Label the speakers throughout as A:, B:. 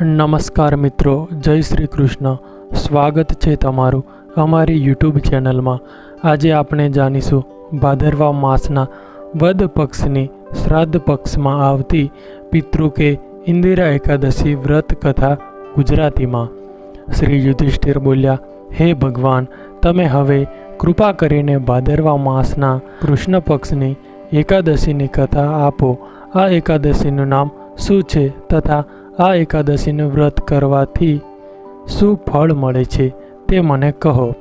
A: નમસ્કાર મિત્રો, જય શ્રી કૃષ્ણ. સ્વાગત છે તમારું અમારી યુટ્યુબ ચેનલમાં. આજે આપણે જાણીશું ભાદરવા માસના વદ પક્ષની શ્રાદ્ધ પક્ષમાં આવતી પિતૃ કે ઇન્દિરા એકાદશી વ્રત કથા ગુજરાતીમાં. શ્રી યુધિષ્ઠિર બોલ્યા, હે ભગવાન, તમે હવે કૃપા કરીને ભાદરવા માસના કૃષ્ણ પક્ષની એકાદશીની કથા આપો. આ એકાદશીનું નામ શું છે તથા આ એકાદશીનું વ્રત કરવાથી શું ફળ મળે છે તે મને કહો.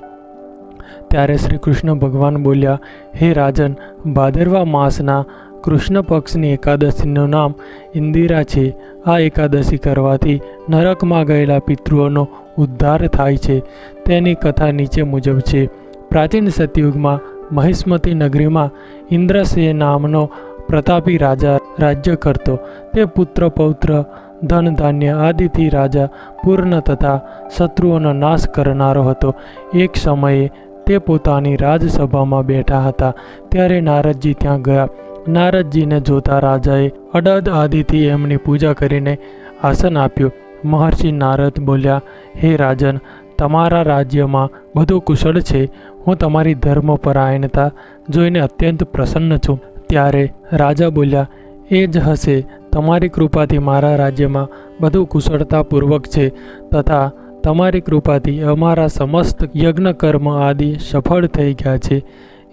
A: ત્યારે શ્રી કૃષ્ણ ભગવાન બોલ્યા, હે રાજન, ભાદરવા માસના કૃષ્ણ પક્ષની એકાદશીનું નામ ઇન્દિરા છે. આ એકાદશી કરવાથી નરકમાં ગયેલા પિતૃઓનો ઉદ્ધાર થાય છે. તેની કથા નીચે મુજબ છે. પ્રાચીન સતયુગમાં મહિષ્મતી નગરીમાં ઇન્દ્રસિંહ નામનો પ્રતાપી રાજા રાજ્ય કરતો. તે પુત્ર પૌત્ર ધન ધાન્ય આદિથી રાજા પૂર્ણ તથા શત્રુઓનો નાશ કરનારો હતો. એક સમયે તે પોતાની રાજસભામાં બેઠા હતા. ત્યારે નારદજી ત્યાં ગયા. નારદજીને જોતા રાજાએ અડદ આદિથી એમની પૂજા કરીને આસન આપ્યું. મહર્ષિ નારદ બોલ્યા, હે રાજન, તમારા રાજ્યમાં બધું કુશળ છે. હું તમારી ધર્મપરાયણતા જોઈને અત્યંત પ્રસન્ન છું. ત્યારે રાજા બોલ્યા એ જ હશે. તમારી કૃપાથી મારા રાજ્યમાં બધું કુશળતાપૂર્વક છે તથા તમારી કૃપાથી અમારા સમસ્ત યજ્ઞ કર્મ આદિ સફળ થઈ ગયા છે.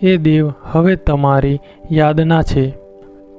A: એ દેવ હવે તમારી યાદના છે.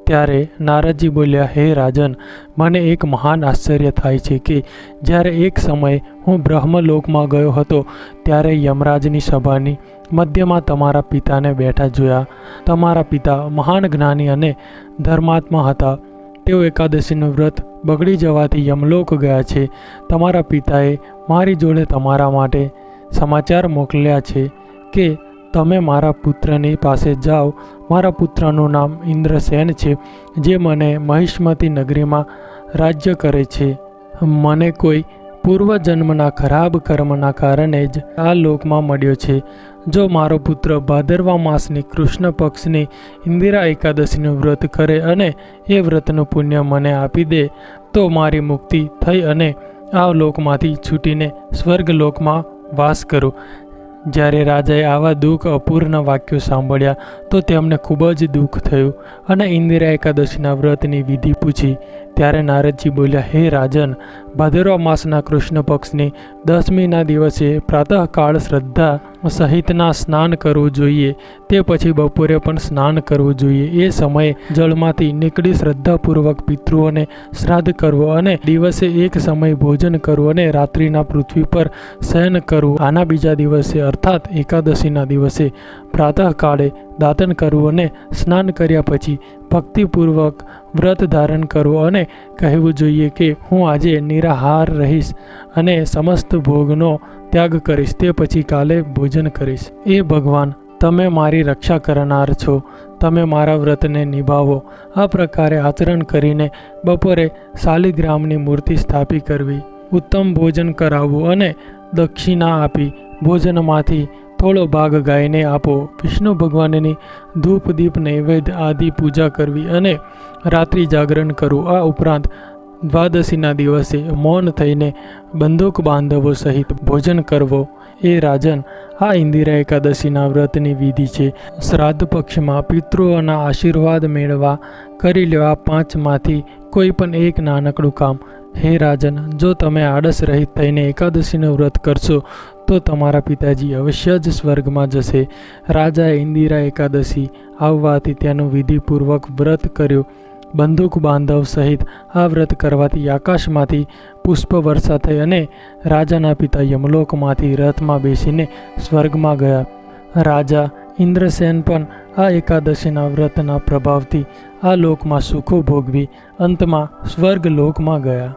A: ત્યારે નારદજી બોલ્યા, હે રાજન, મને એક મહાન આશ્ચર્ય થાય છે કે જ્યારે એક સમયે હું બ્રહ્મલોકમાં ગયો હતો, ત્યારે યમરાજની સભાની મધ્યમાં તમારા પિતાને બેઠા જોયા. તમારા પિતા મહાન જ્ઞાની અને ધર્માત્મા હતા. તેઓ એકાદશીનું વ્રત બગડી જવાથી યમલોક ગયા છે. તમારા પિતાએ મારી જોડે તમારા માટે સમાચાર મોકલ્યા છે કે તમે મારા પુત્રની પાસે જાઓ. મારા પુત્રનું નામ ઇન્દ્રસેન છે, જે મને મહિષ્મતી નગરીમાં રાજ્ય કરે છે. મને કોઈ પૂર્વજન્મના ખરાબ કર્મના કારણે જ આ લોકમાં મળ્યો છે. જો મારો પુત્ર ભાદરવા માસની કૃષ્ણ પક્ષની ઇન્દિરા એકાદશીનું વ્રત કરે અને એ વ્રતનું પુણ્ય મને આપી દે, તો મારી મુક્તિ થઈ અને આ લોકમાંથી છૂટીને સ્વર્ગ લોકમાં વાસ કરું. જ્યારે રાજાએ આવા દુઃખ અપૂર્ણ વાક્યો સાંભળ્યા, તો તેમને ખૂબ જ દુઃખ થયું અને ઇન્દિરા એકાદશીના વ્રતની વિધિ પૂછી ત્યારે નારદજી બોલ્યા, હે રાજન, ભાદરવા માસના કૃષ્ણ પક્ષની દસમીના દિવસે પ્રાતઃકાળ શ્રદ્ધા સહિતના સ્નાન કરવું જોઈએ. તે પછી બપોરે પણ સ્નાન કરવું જોઈએ. એ સમયે જળમાંથી નીકળી શ્રદ્ધાપૂર્વક પિતૃઓને શ્રાદ્ધ કરવો અને દિવસે એક સમય ભોજન કરવું અને રાત્રિના પૃથ્વી પર શયન કરવું. આના બીજા દિવસે, અર્થાત એકાદશીના દિવસે પ્રાતઃકાળે દાતન કરવું અને સ્નાન કર્યા પછી ભક્તિપૂર્વક વ્રત ધારણ કરવું અને કહેવું જોઈએ કે હું આજે નિરાહાર રહીશ અને સમસ્ત ભોગનો ત્યાગ કરીશ. તે પછી કાલે ભોજન કરીશ. એ ભગવાન, તમે મારી રક્ષા કરનાર છો. તમે મારા વ્રતને નિભાવો. આ પ્રકારે આચરણ કરીને બપોરે શાલિગ્રામની મૂર્તિ સ્થાપી કરવી. ઉત્તમ ભોજન કરાવવું અને દક્ષિણા આપી ભોજનમાંથી થોડો ભાગ ગાયને આપો. વિષ્ણુ ભગવાનની ધૂપ, દીપ, નૈવેદ્ય આદિ પૂજા કરવી અને રાત્રિ જાગરણ કરવું આ ઉપરાંત દ્વાદશીના દિવસે મૌન થઈને બંદૂક બાંધવો સહિત ભોજન કરવો. એ રાજન, આ ઇન્દિરા એકાદશીના વ્રતની વિધિ છે. શ્રાદ્ધ પક્ષમાં પિતૃઓના આશીર્વાદ મેળવા કરી લેવા પાંચમાંથી કોઈ પણ એક નાનકડું કામ. હે રાજન, જો તમે આળસ રહિત થઈને એકાદશીનું વ્રત કરશો તો તમારા પિતાજી અવશ્ય જ સ્વર્ગમાં જશે. રાજાએ ઇન્દિરા એકાદશી આવવાથી તેનું વિધિપૂર્વક વ્રત કર્યું. બંદૂક બાંધવ સહિત આ વ્રત કરવાથી આકાશમાંથી પુષ્પ વર્ષા થઈ અને રાજાના પિતા યમલોકમાંથી રથમાં બેસીને સ્વર્ગમાં ગયા. રાજા ઇન્દ્રસેન પણ આ એકાદશીના વ્રતના પ્રભાવથી આ લોકમાં સુખો ભોગવી અંતમાં સ્વર્ગ લોકમાં ગયા.